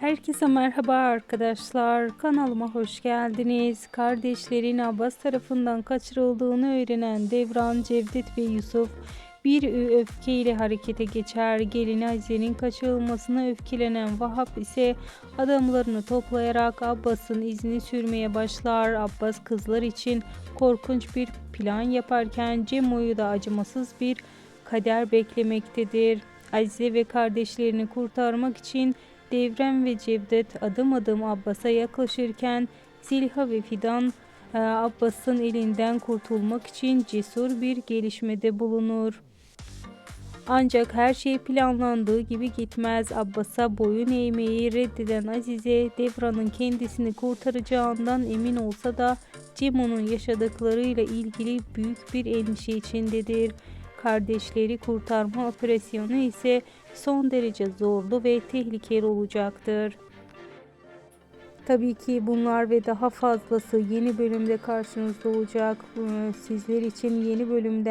Herkese merhaba arkadaşlar. Kanalıma hoş geldiniz. Kardeşlerin Abbas tarafından kaçırıldığını öğrenen Devran, Cevdet ve Yusuf bir öfkeyle harekete geçer. Gelini Azize'nin kaçırılmasına öfkelenen Vahap ise adamlarını toplayarak Abbas'ın izini sürmeye başlar. Abbas kızlar için korkunç bir plan yaparken Cemo'yu da acımasız bir kader beklemektedir. Azize ve kardeşlerini kurtarmak için Devrem ve Cevdet adım adım Abbas'a yaklaşırken Zilha ve Fidan e, Abbas'ın elinden kurtulmak için cesur bir gelişmede bulunur. Ancak her şey planlandığı gibi gitmez. Abbas'a boyun eğmeyi reddeden Azize, Devran'ın kendisini kurtaracağından emin olsa da Cemo'nun yaşadıklarıyla ilgili büyük bir endişe içindedir. Kardeşleri kurtarma operasyonu ise son derece zorlu ve tehlikeli olacaktır. Tabii ki bunlar ve daha fazlası yeni bölümde karşınızda olacak. Ee, Sizler için yeni bölümde